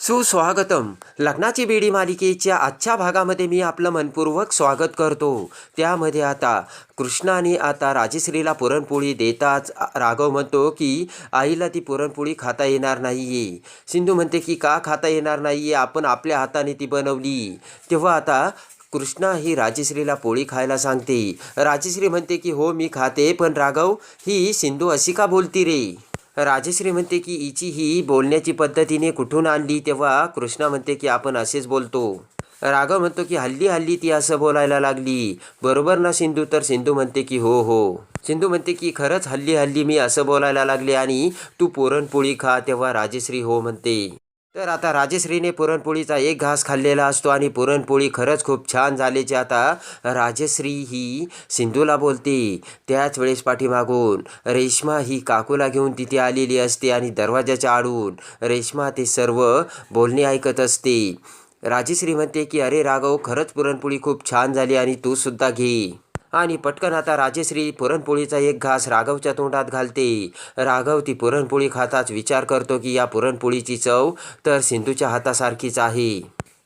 सुस्वागतम. लग्नाची बेडी मालिकेच्या आजच्या भागामध्ये मी आपलं मनपूर्वक स्वागत करतो. त्यामध्ये आता कृष्णाने आता राजश्रीला पुरणपोळी देताच राघव म्हणतो की आईला ती पुरणपोळी खाता येणार नाही आहे सिंधू म्हणते की का खाता येणार नाही आहे आपण आपल्या हाताने ती बनवली. तेव्हा आता कृष्णा ही राजश्रीला पोळी खायला सांगते. राजश्री म्हणते की हो मी खाते पण राघव ही सिंधू अशी का बोलती रे? राजश्री म्हणते की हिची ही बोलण्याची पद्धतीने कुठून आणली? तेव्हा कृष्णा म्हणते की आपण असेच बोलतो. राघव म्हणतो की हल्ली हल्ली ती असं बोलायला लागली. बरोबर ना सिंधू? तर सिंधू म्हणते की हो हो. सिंधू म्हणते की खरंच हल्ली हल्ली मी असं बोलायला लागले आणि तू पुरणपोळी खा. तेव्हा राजश्री हो म्हणते. तर आता राजश्रीने पुरणपोळीचा एक घास खाल्लेला असतो आणि पुरणपोळी खरंच खूप छान झाल्याची आता राजश्री ही सिंधूला बोलते. त्याच वेळेस पाठीमागून रेश्मा ही काकूला घेऊन तिथे आलेली असते आणि दरवाजाच्या आडून रेश्मा ते सर्व बोलणे ऐकत असते. राजश्री म्हणते की अरे राघव खरंच पुरणपोळी खूप छान झाली आणि तू सुद्धा घे. आणि पटकन आता राजेश्री पुरणपोळीचा एक घास राघवच्या तोंडात घालते. राघव ती पुरणपोळी खाताच विचार करतो की या पुरणपोळीची चव तर सिंधूच्या हातासारखीच आहे.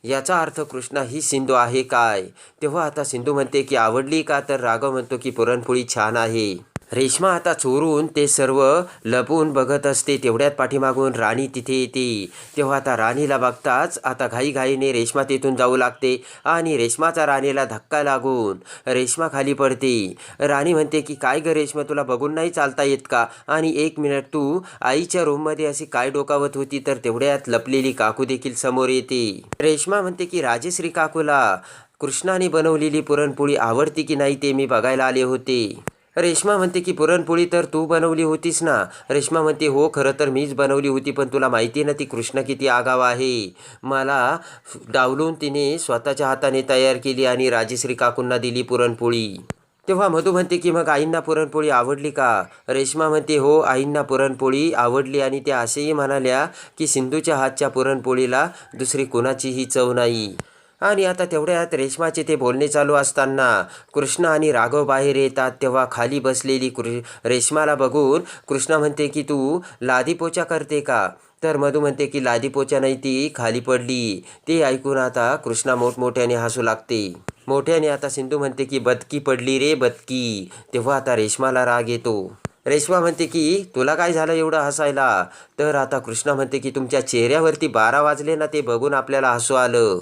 याचा अर्थ कृष्णा ही सिंधू आहे काय? तेव्हा आता सिंधू म्हणते की आवडली का? तर राघव म्हणतो की पुरणपोळी छान आहे. रेश्मा आता चोरून ते सर्व लपून बघत असते. तेवढ्यात पाठीमागून राणी तिथे येते. तेव्हा आता राणीला बघताच आता घाईघाईने रेश्मा तिथून जाऊ लागते आणि रेश्माचा राणीला धक्का लागून रेश्मा खाली पडते. राणी म्हणते की काय ग रेश्मा तुला बघून नाही चालता येत का? आणि एक मिनिट तू आईच्या रूममध्ये अशी काय डोकावत होती तर तेवढ्यात लपलेली काकू देखील समोर येते. रेश्मा म्हणते की राजेश्री काकूला कृष्णाने बनवलेली पुरणपोळी आवडती की नाही ते मी बघायला आले होते. रेश्मा म्हणते की पुरणपोळी तर तू बनवली होतीस ना. रेश्मा म्हणते हो खरं तर मीच बनवली होती पण तुला माहिती ना ती कृष्ण किती आगाव आहे. मला डावलून तिने स्वतःच्या हाताने तयार केली आणि राजश्री काकूंना दिली पुरणपोळी. तेव्हा मधू म्हणते की मग आईंना पुरणपोळी आवडली का? रेश्मा म्हणते हो आईंना पुरणपोळी आवडली आणि त्या असेही म्हणाल्या की सिंधूच्या हातच्या पुरणपोळीला दुसरी कुणाचीही चव नाही. आणि आता तेवढ्यात रेश्माचे ते बोलणे चालू असताना कृष्ण आणि राघव बाहेर येतात. तेव्हा खाली बसलेली कृ रेश्माला बघून कृष्णा म्हणते की तू लादीपोचा करते का? तर मधू म्हणते की लादीपोचा नाही ती खाली पडली. ते ऐकून आता कृष्णा मोठमोठ्याने हसू लागते. मोठ्याने आता सिंधू म्हणते की बदकी पडली रे बदकी. तेव्हा आता रेश्माला राग येतो. रेश्मा म्हणते की तुला काय झालं एवढं हसायला? तर आता कृष्णा म्हणते की तुमच्या चेहऱ्यावरती बारा वाजले ना ते बघून आपल्याला हसू आलं.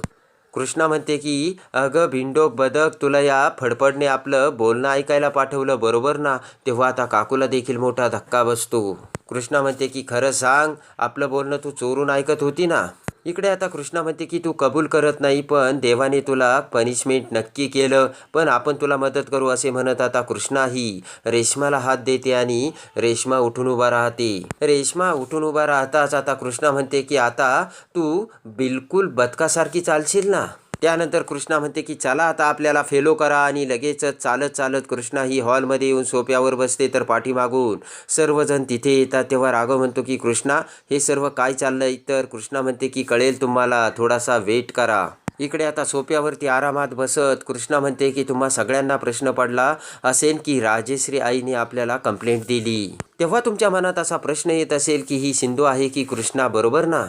कृष्णा म्हणते की अगं भिंडोक बदक तुला या फडफडने आपलं बोलणं ऐकायला पाठवलं बरोबर ना? तेव्हा आता काकूला देखील मोठा धक्का बसतो. कृष्णा म्हणते की खरं सांग आपलं बोलणं तू चोरून ऐकत होती ना? इकडे आता कृष्णा म्हणते की तू कबूल करत नाही पण देवाने तुला पनिशमेंट नक्की केलं. पण आपण तुला मदत करू असे म्हणत आता कृष्णा ही रेश्माला हात देते आणि रेश्मा उठून उभा राहते. रेश्मा उठून उभा राहताच आता कृष्णा म्हणते की आता तू बिलकुल बदकासारखी चालशील ना? त्यानंतर कृष्णा म्हणते की चला आता आपल्याला फेलो करा आणि लगेचच चालत चालत कृष्णा ही हॉलमध्ये येऊन सोप्यावर बसते तर पाठीमागून सर्वजण तिथे येतात. तेव्हा राघव म्हणतो की कृष्णा हे सर्व काय चाललंय? तर कृष्णा म्हणते की कळेल तुम्हाला थोडासा वेट करा. इकडे आता सोप्यावरती आरामात बसत कृष्णा म्हणते की तुम्हा सगळ्यांना प्रश्न पडला असेल की राजेश्री आईने आपल्याला कंप्लेंट दिली. तेव्हा तुमच्या मनात असा प्रश्न येत असेल की ही सिंधू आहे की कृष्णा बरोबर ना?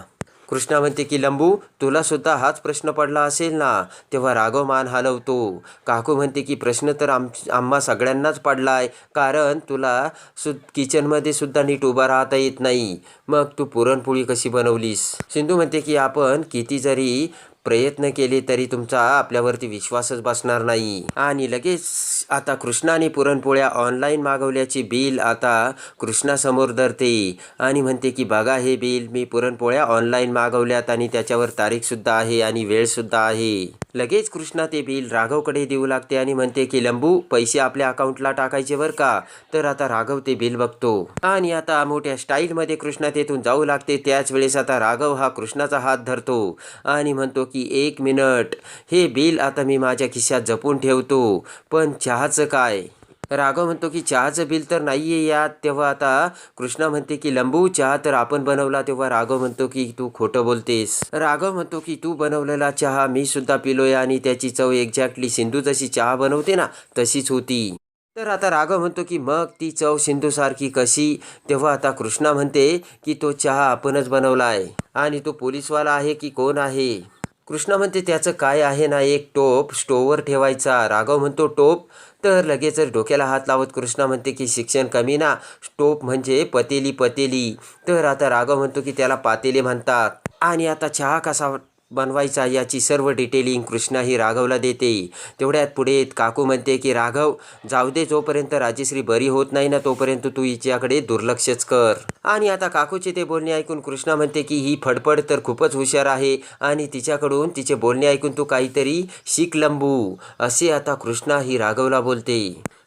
कृष्णा म्हणते की लंबू तुला सुद्धा हाच प्रश्न पडला असेल ना? तेव्हा राघव मान हलवतो. काकू म्हणते की प्रश्न तर आम आम्हा सगळ्यांनाच पडलाय. कारण तुला सु किचनमध्ये सुद्धा नीट उभा राहता येत नाही. मग तू पुरणपोळी कशी बनवलीस? सिंधू म्हणते की आपण किती जरी प्रयत्न केले तरी तुमचा आपल्यावरती विश्वासच बसणार नाही. आणि लगेच आता कृष्णाने पुरणपोळ्या ऑनलाईन मागवल्याची बिल आता कृष्णासमोर धरते. आणि म्हणते की बघा हे बिल मी पुरणपोळ्या ऑनलाईन मागवल्यात आणि त्याच्यावर तारीखसुद्धा आहे आणि वेळसुद्धा आहे. लगेच कृष्णा ते बिल राघवकडे देऊ लागते आणि म्हणते की लंबू पैसे आपल्या अकाउंटला टाकायचे बरं का? तर आता राघव ते बिल बघतो. आणि आता मोठ्या स्टाईलमध्ये कृष्णा तेथून जाऊ लागते. त्याच वेळेस आता राघव हा कृष्णाचा हात धरतो आणि म्हणतो की एक मिनिट हे बिल आता मी माझ्या खिशात जपून ठेवतो. पण चहाचं काय? राघव म्हणतो की चहाचं बिल तर नाही आहे यात. तेव्हा आता कृष्णा म्हणते की लंबू चहा तर आपण बनवला. तेव्हा राघव म्हणतो की तू खोटं बोलतेस. राघव म्हणतो की तू बनवलेला चहा मी सुद्धा पिलोय आणि त्याची चव एक्झॅक्टली सिंधू जशी चहा बनवते ना तशीच होती. तर आता राघव म्हणतो की मग ती चव सिंधूसारखी कशी? तेव्हा आता कृष्णा म्हणते की तो चहा आपणच बनवला आहे आणि तो पोलीसवाला आहे की कोण आहे? कृष्णा म्हणते त्याचं काय आहे ना एक टोप स्टोवर ठेवायचा. राघव म्हणतो टोप तर लगेचच डोक्याला हात लावत कृष्णा म्हणते की शिक्षण कमी ना टोप म्हणजे पतेली पतेली. तर आता राघव म्हणतो की त्याला पातेले म्हणतात. आणि आता चहा कसा बनवायचा याची सर्व डिटेलिंग कृष्णा ही राघवला देते. तेवढ्यात पुढे काकू म्हणते की राघव जाऊ दे जोपर्यंत राजेश्री बरी होत नाही ना तोपर्यंत तू हिच्याकडे दुर्लक्षच कर. आणि आता काकूचे ते बोलणे ऐकून कृष्णा म्हणते की ही फडफड तर खूपच हुशार आहे आणि तिच्याकडून तिचे बोलणे ऐकून तू काहीतरी शिक लंबू असे आता कृष्णा ही राघवला बोलते.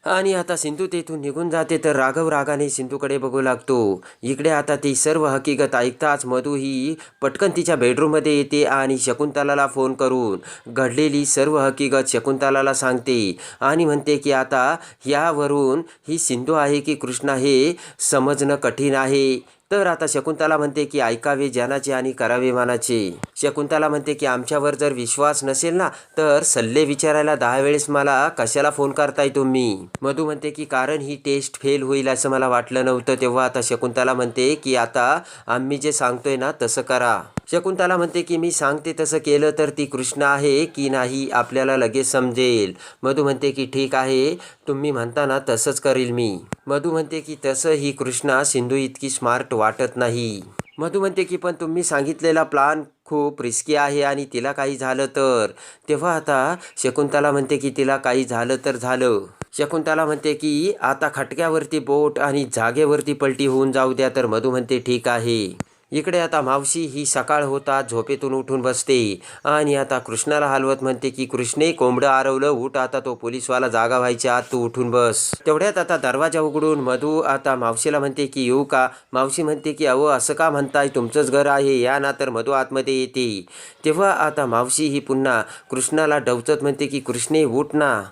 आणि आता सिंधू तेथून निघून जाते तर राघव रागाने सिंधूकडे बघू लागतो. इकडे आता ती सर्व हकीकत ऐकताच मधू ही पटकन तिच्या बेडरूममध्ये येते आणि शकुंतलाला फोन करून घडलेली सर्व हकीकत शकुंतलाला सांगते. आणि म्हणते की आता यावरून ही सिंधू आहे की कृष्णा हे समजणं कठीण आहे. तर आता शकुंतला म्हणते की ऐकावे ज्ञानाचे आणि करावे मानाचे. शकुंतला म्हणते की आमच्यावर जर विश्वास नसेल ना तर सल्ले विचारायला दहा वेळेस मला कशाला फोन करताय तुम्ही? मधू म्हणते की कारण ही टेस्ट फेल होईल असं मला वाटलं नव्हतं तेव्हा आता शकुंतला म्हणते की आता आम्ही जे सांगतोय ना तसं करा. शकुंतला म्हणते की मी सांगते तसं केलं तर ती कृष्ण आहे की नाही आपल्याला लगेच समजेल. मधू म्हणते की ठीक आहे तुम्ही म्हणता ना तसंच करील मी. मधू म्हणते की तसं ही कृष्णा सिंधू इतकी स्मार्ट वाटत नाही. मधू म्हणते की पण तुम्ही सांगितलेला प्लान खूप रिस्की आहे आणि तिला काही झालं तर. तेव्हा आता शकुंतला म्हणते की तिला काही झालं तर झालं. शकुंतला म्हणते की आता खटक्यावरती बोट आणि जागेवरती पलटी होऊन जाऊ द्या. तर मधू म्हणते ठीक आहे. इकडे आता मावशी ही सकाळ होता झोपेतून उठून बसते. आणि आता कृष्णाला हलवत म्हणते की कृष्णे कोंबडं आरवलं उठ आता तो पोलीसवाला जागा व्हायच्या आत तू उठून बस. तेवढ्यात आता दरवाजा उघडून मधू आता मावशीला म्हणते की येऊ का? मावशी म्हणते की अहो असं का म्हणताय? तुमचंच घर आहे या ना तर मधू आतमध्ये येते. तेव्हा आता मावशी ही पुन्हा कृष्णाला डवचत म्हणते की कृष्णे उठ ना.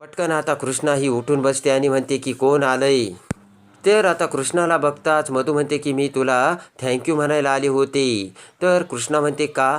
पटकन आता कृष्णा ही उठून बसते आणि म्हणते की कोण आलंय? तर आता कृष्णाला बघताच मधू म्हणते की मी तुला थँक्यू म्हणायला आले होते. तर कृष्णा म्हणते का?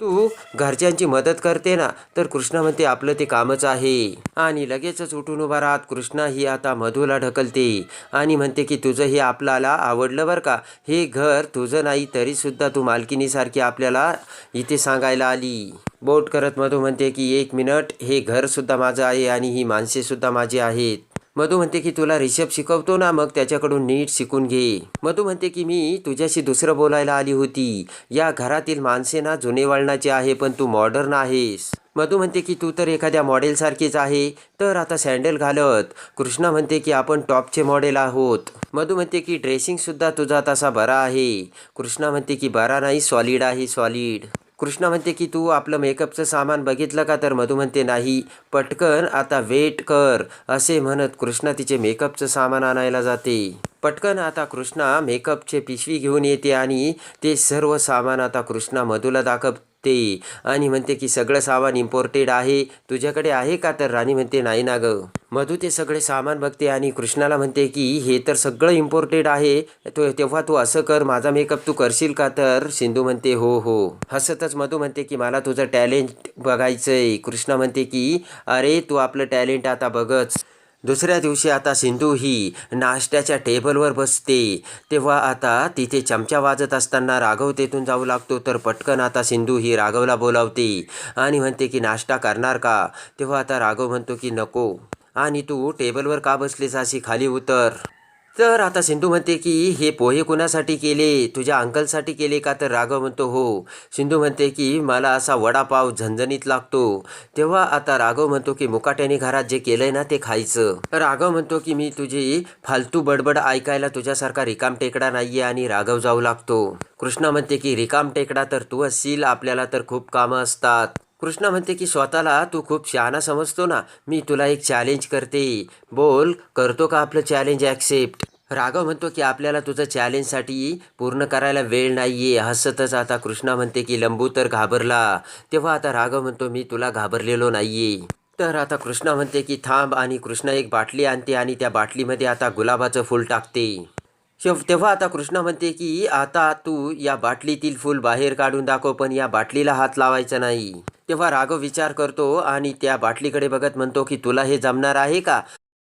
तू घरच्यांची मदत करते ना? तर कृष्णा म्हणते आपलं ते कामच आहे. आणि लगेचच उठून उभा राहत कृष्णा ही आता मधूला ढकलते आणि म्हणते की तुझं हे आपल्याला आवडलं बरं का? हे घर तुझं नाही तरीसुद्धा तू मालकिनीसारखी आपल्याला इथे सांगायला आली. बोट करत मधू म्हणते की एक मिनट हे घरसुद्धा माझं आहे आणि ही माणसेसुद्धा माझी आहेत. मधू म्हणते की तुला रिषभ शिकवतो ना मग त्याच्याकडून नीट शिकून घे. मधू म्हणते की मी तुझ्याशी दुसरं बोलायला आली होती. या घरातील माणसे ना जुने वळणाचे आहे पण तू मॉडर्न आहेस. मधू म्हणते की तू तर एखाद्या मॉडेलसारखीच आहे. तर आता सँडल घालत. कृष्णा म्हणते की आपण टॉपचे मॉडेल आहोत. मधू म्हणते की ड्रेसिंगसुद्धा तुझा तसा बरा आहे. कृष्णा म्हणते की बरा नाही सॉलिड आहे सॉलिड कृष्णा म्हणते की तू आपलं मेकअपचं सामान बघितलं का? तर मधू म्हणते नाही. पटकन आता वेट कर असे म्हणत कृष्णा तिचे मेकअपचं सामान आणायला जाते. पटकन आता कृष्णा मेकअपचे पिशवी घेऊन येते आणि ते सर्व सामान आता कृष्णा मधूला ते. आणि म्हणते की सगळं सामान इम्पोर्टेड आहे. तुझ्याकडे आहे का? तर राणी म्हणते नाही ना ग. मधू ते सगळे सामान बघते आणि कृष्णाला म्हणते की हे तर सगळं इम्पोर्टेड आहे. तो तेव्हा तू असं कर. माझा मेकअप तू करशील का? तर सिंधू म्हणते हो हो. हसतच मधू म्हणते की मला तुझं टॅलेंट बघायचं आहे कृष्णा म्हणते की अरे तू आपलं टॅलेंट आता बघच. दुसऱ्या दिवशी आता सिंधू ही नाश्त्याच्या टेबलवर बसते. तेव्हा आता तिथे चमचा वाजत असताना राघव तेथून जाऊ लागतो तर पटकन आता सिंधू ही राघवला बोलावते आणि म्हणते की नाश्ता करणार का? तेव्हा आता राघव म्हणतो की नको. आणि तू टेबलवर का बसलीस अशी खाली उतर. तर आता सिंधू म्हणते की हे पोहे कुणासाठी केले? तुझ्या अंकलसाठी केले का? तर राघव म्हणतो हो. सिंधू म्हणते की मला असा वडापाव झणझणीत लागतो. तेव्हा आता राघव म्हणतो की मुकाट्याने घरात जे केलंय ना ते खायचं. राघव म्हणतो की मी तुझी फालतू बडबड ऐकायला तुझ्यासारखा रिकाम टेकडा नाहीये आणि राघव जाऊ लागतो. कृष्णा म्हणते की रिकाम टेकडा तर तू असशील आपल्याला तर खूप कामं असतात. कृष्णा म्हणते की स्वतःला तू खूप शहाणा समजतो ना. मी तुला एक चॅलेंज करते. बोल करतो का आपलं चॅलेंज ॲक्सेप्ट राघव म्हणतो की आपल्याला तुझं चॅलेंजसाठी पूर्ण करायला वेळ नाही आहे हसतच आता कृष्णा म्हणते की लंबू तर घाबरला. तेव्हा आता राघव म्हणतो मी तुला घाबरलेलो नाही आहे तर आता कृष्णा म्हणते की थांब आणि कृष्णा एक बाटली आणते आणि त्या बाटलीमध्ये आता गुलाबाचं फूल टाकते. शेव तेव्हा आता कृष्णा म्हणते की आता तू या बाटलीतील फूल बाहेर काढून दाखव पण या बाटलीला हात लावायचा नाही. तेव्हा राघव विचार करतो आणि त्या बाटलीकडे बघत म्हणतो की तुला हे जमणार आहे का?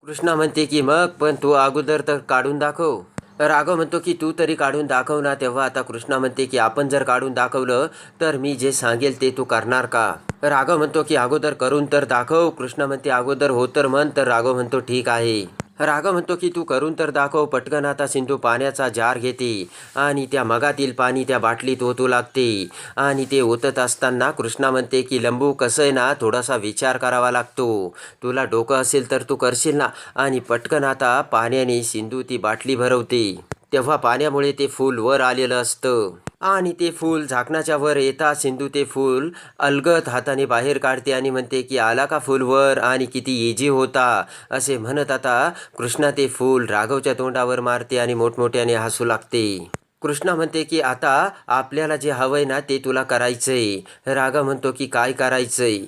कृष्णा म्हणते की मग पण तू अगोदर तर काढून दाखव. राघव म्हणतो की तू तरी काढून दाखव ना. तेव्हा आता कृष्णा म्हणते की आपण जर काढून दाखवलं तर मी जे सांगेल ते तू करणार का? राघव म्हणतो की अगोदर करून तर दाखव. कृष्णा म्हणते अगोदर हो तर म्हण. तर राघव म्हणतो ठीक आहे. राघव म्हणतो की तू करून तर दाखव पटकन आता सिंधू पाण्याचा जार घेते आणि त्या मगातील पाणी त्या बाटलीत ओतू लागते. आणि ते ओतत असताना कृष्णा म्हणते की लंबू कसं आहे ना थोडासा विचार करावा लागतो. तुला डोकं असेल तर तू करशील ना. आणि पटकन आता पाण्याने सिंधू ती बाटली भरवते. तेव्हा पाण्यामुळे ते फूल वर आलेलं असतं. आणि ते फूल झाकणाच्या वर येता सिंधू ते फूल अलगत हाताने बाहेर काढते आणि म्हणते की आला का फूल वर? आणि किती इजी होता. असे म्हणत आता कृष्णा ते फूल राघवच्या तोंडावर मारते आणि मोठमोठ्याने हसू लागते. कृष्णा म्हणते की आता आपल्याला जे हवंय ना ते तुला करायचंय. राघव म्हणतो की काय करायचंय?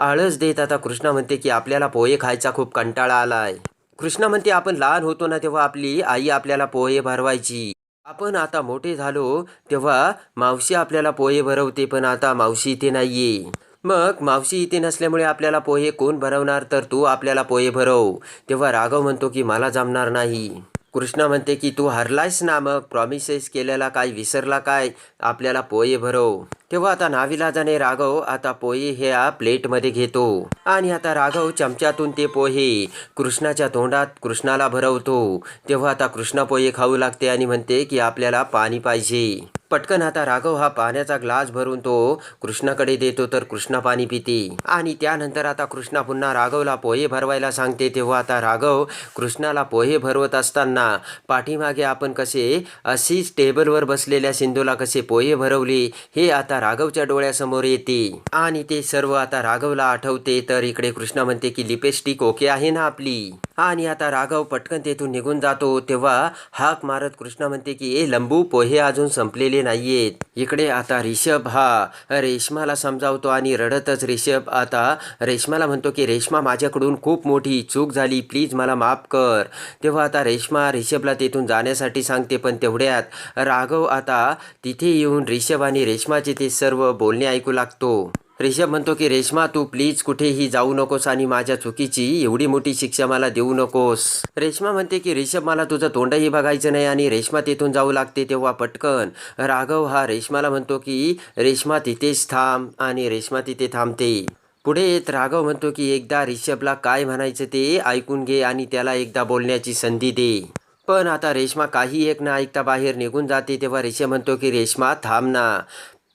आळस देत आता कृष्णा म्हणते की आपल्याला पोहे खायचा खूप कंटाळा आलाय. कृष्णा म्हणते आपण लहान होतो ना तेव्हा आपली आई आपल्याला पोहे भरवायची. आपण आता मोठे झालो तेव्हा मावशी आपल्याला पोहे भरवते पण आता मावशी इथे नाहीये. मग मावशी इथे नसल्यामुळे आपल्याला पोहे कोण भरवणार? तर तू आपल्याला पोहे भरव. तेव्हा राघव म्हणतो की मला जमणार नाही. कृष्णा म्हणते की तू हरलायस ना मग? प्रॉमिसेस केलेला काय? विसरला काय? आपल्याला पोहे भरव. तेव्हा आता नाविलाजाने राघव आता पोहे ह्या प्लेटमध्ये घेतो. आणि आता राघव चमच्यातून ते पोहे कृष्णाच्या तोंडात कृष्णाला भरवतो. तेव्हा आता कृष्णा पोहे खाऊ लागते आणि म्हणते की आपल्याला पाणी पाहिजे. पटकन आता राघव हा पाण्याचा ग्लास भरून तो कृष्णाकडे देतो तर कृष्णा पाणी पिते. आणि त्यानंतर आता कृष्णा पुन्हा राघवला पोहे भरवायला सांगते तेव्हा आता राघव कृष्णाला पोहे भरवत असताना पाठीमागे आपण कसे अशीच टेबलवर बसलेल्या सिंधूला कसे पोहे भरवले हे आता राघवच्या डोळ्यासमोर येते. आणि ते सर्व आता राघवला आठवते तर इकडे कृष्णा म्हणते की लिपस्टिक ओके आहे ना आपली? आणि आता राघव पटकन तेथून निघून जातो. तेव्हा हाक मारत कृष्णा म्हणते की ए लंबू पोहे अजून संपलेले नाहीयेत. इकडे आता रिषभ हा. रेशमाला समजावतो आणि रडतच रिषभ आता रेशमाला म्हणतो की रेशमा माझ्याकडून खूप मोठी चूक झाली. प्लीज मला माफ कर. तेव्हा आता रेशमा रिषभला तेथून जाण्यासाठी सांगते पण तेवढ्यात राघव आता तिथे येऊन रिषभ आणि रेशमाचे ते सर्व बोलणे ऐकू लागतो. रिषभ म्हणतो की रेश्मा तू प्लीज कुठेही जाऊ नकोस आणि माझ्या चुकीची एवढी मोठी शिक्षा मला देऊ नकोस. रेश्मा म्हणते की रिषभ मला तुझं तोंडही बघायचं नाही आणि रेश्मा तिथून जाऊ लागते तेव्हा पटकन. राघव हा रेश्माला म्हणतो की रेश्मा तिथेच थांब आणि रेश्मा तिथे थांबते. पुढे येत राघव म्हणतो की एकदा रिषभला काय म्हणायचं ते ऐकून घे आणि त्याला एकदा बोलण्याची संधी दे. पण आता रेश्मा काही एक ना ऐकता बाहेर निघून जाते तेव्हा रिषभ म्हणतो की रेश्मा थांब ना.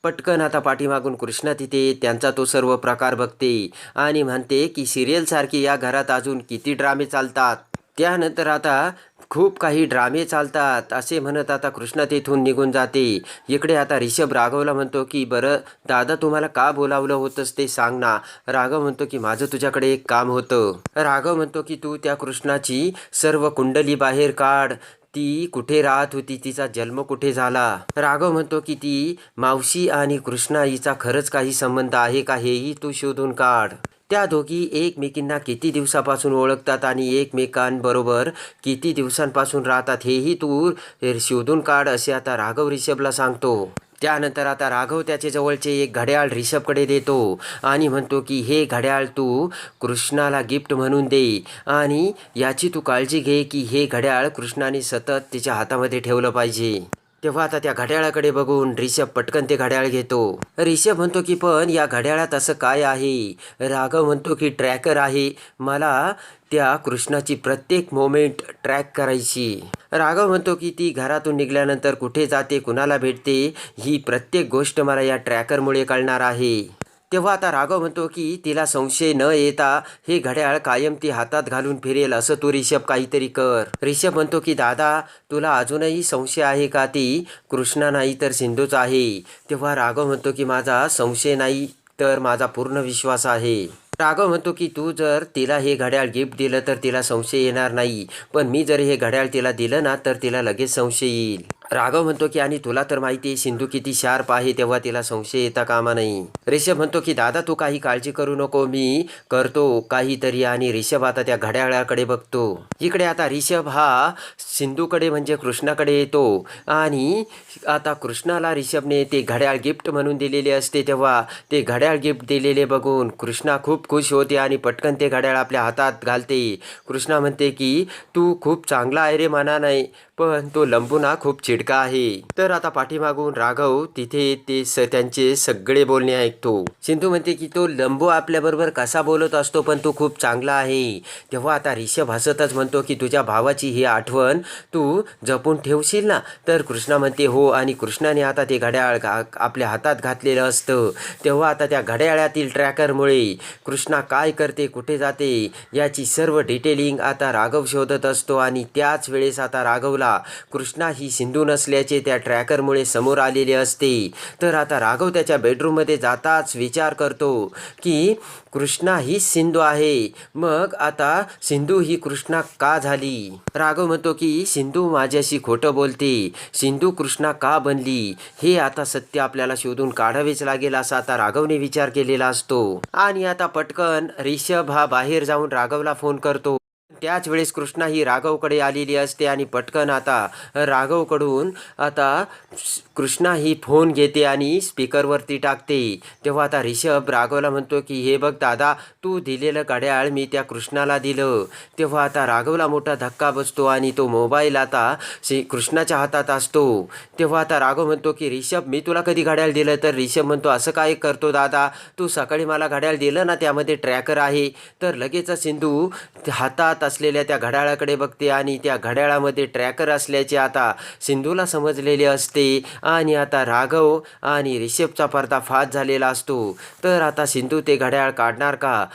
पटकन आता पाठीमागून कृष्णा तिथे त्यांचा तो सर्व प्रकार बघते आणि म्हणते की सिरियलसारखी या घरात अजून किती ड्रामे चालतात? त्यानंतर आता खूप काही ड्रामे चालतात असे म्हणत आता कृष्णा तेथून निघून जाते. इकडे आता रिषभ राघवला म्हणतो की बरं दादा तुम्हाला का बोलावलं होतंस ते सांग ना. राघव म्हणतो की माझं तुझ्याकडे एक काम होतं. राघव म्हणतो की तू त्या कृष्णाची सर्व कुंडली बाहेर काढ. ती कुठे राहत होती तिचा जन्म कुठे झाला? राघव म्हणतो की ती मावशी आणि कृष्णा हिचा खरंच काही संबंध आहे का हेही तू शोधून काढ. त्या दोघी एकमेकींना किती दिवसापासून ओळखतात आणि एकमेकांबरोबर किती दिवसांपासून राहतात हेही तू शोधून काढ असे आता राघव रिषभला सांगतो. त्यानंतर आता राघव त्याचे जवळचे एक घड्याळ रिषभकडे देतो आणि म्हणतो की हे घड्याळ तू कृष्णाला गिफ्ट म्हणून दे आणि याची तू काळजी घे की हे घड्याळ कृष्णाने सतत तिच्या हातामध्ये ठेवलं पाहिजे. तेव्हा आता त्या घड्याळाकडे बघून रिषभ पटकन ते घड्याळ घेतो. रिषभ म्हणतो की पण या घड्याळात असं काय आहे? राघव म्हणतो की ट्रॅकर आहे. मला त्या कृष्णाची प्रत्येक मोमेंट ट्रॅक करायची. राघव म्हणतो की ती घरातून निघाल्यानंतर कुठे जाते कुणाला भेटते ही प्रत्येक गोष्ट मला या ट्रॅकरमुळे कळणार आहे. तेव्हा आता राघव म्हणतो की तिला संशय न येता हे घड्याळ कायम ती हातात घालून फिरेल असं तू रिषभ काहीतरी कर. रिषभ म्हणतो की दादा तुला अजूनही संशय आहे का ती? कृष्णा नाही तर सिंधूच आहे. तेव्हा राघव म्हणतो की माझा संशय नाही तर माझा पूर्ण विश्वास आहे. राघव म्हणतो की तू जर तिला हे घड्याळ गिफ्ट दिलं तर तिला संशय येणार नाही. पण मी जर हे घड्याळ तिला दिलं ना तर तिला लगेच संशय येईल. राघव म्हणतो की आणि तुला तर माहिती आहे सिंधू किती शार्प आहे तेव्हा तिला संशय येता कामा नाही रिषभ म्हणतो की दादा तू काही काळजी करू नको मी करतो काहीतरी आणि रिषभ आता त्या घड्याळाकडे बघतो. इकडे आता रिषभ हा सिंधूकडे म्हणजे कृष्णाकडे येतो आणि आता कृष्णाला रिषभने ते घड्याळ गिफ्ट म्हणून दिलेले असते तेव्हा ते घड्याळ गिफ्ट दिलेले बघून कृष्णा खूप खुश होते आणि पटकन ते घड्याळ आपल्या हातात घालते. कृष्णा म्हणते की तू खूप चांगला आहे रे माना नाही पण तो लंबूना खूप चिडका आहे. तर आता पाठीमागून राघव तिथे ते स त्यांचे सगळे बोलणे ऐकतो. सिंधू म्हणते की तो लंबू आपल्याबरोबर कसा बोलत असतो पण तो खूप चांगला आहे. तेव्हा आता रिषभ हसतच म्हणतो की तुझ्या भावाची ही आठवण तू जपून ठेवशील ना? तर कृष्णा म्हणते हो. आणि कृष्णाने आता ते घड्याळ आपल्या हातात घातलेलं असतं. तेव्हा आता त्या घड्याळातील ट्रॅकरमुळे कृष्णा काय करते कुठे जाते याची सर्व डिटेलिंग आता राघव शोधत असतो आणि त्याच वेळेस आता राघवला कृष्णा ही सिंधू नसल्याचे त्या ट्रॅकरमुळे समोर आलेले असते. तर आता राघव त्याच्या बेडरूममध्ये जाताच विचार करतो की कृष्णा ही सिंधू आहे. मग आता सिंधू ही कृष्णा का झाली? राघव म्हणतो की सिंधू माझ्याशी खोटं बोलते. सिंधू कृष्णा का बनली? हे आता सत्य आपल्याला शोधून काढावेच लागेल असा आता राघवने विचार केलेला असतो. आणि आता पटकन रिषभ हा बाहेर जाऊन राघवला फोन करतो. त्याच वेळेस कृष्णा ही राघवकडे आलेली असते आणि पटकन आता राघवकडून आता कृष्णा ही फोन घेते आणि स्पीकरवरती टाकते. तेव्हा आता रिषभ राघवला म्हणतो की हे बघ दादा तू दिलेलं घड्याळ मी त्या कृष्णाला दिलं. तेव्हा आता राघवला मोठा धक्का बसतो आणि तो मोबाईल आता श्री कृष्णाच्या हातात असतो. तेव्हा आता राघव म्हणतो की रिषभ मी तुला कधी घड्याळ दिलं? तर रिषभ म्हणतो असं काय करतो दादा? तू सकाळी मला घड्याळ दिलं ना त्यामध्ये ट्रॅकर आहे. तर लगेच सिंधू हातात असलेल्या त्या घड्याळाकडे बघते आणि त्या घड्याळामध्ये ट्रॅकर असल्याचे आता सिंधूला समजलेले असते. आणि आता राघव आणि रिषभचा पर्दाफाश झालेला असतो. तर आता सिंधू ते घड्याळ काढणार का?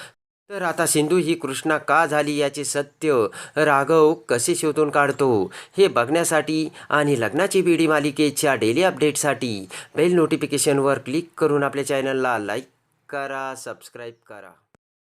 तर आता सिंधू ही कृष्णा का झाली याचे सत्य राघव कसे शोधून काढतो? हे बघण्यासाठी आणि लग्नाची बीडी मालिकेच्या डेली अपडेटसाठी बेल नोटिफिकेशनवर क्लिक करून आपल्या चॅनलला लाईक करा सबस्क्राईब करा.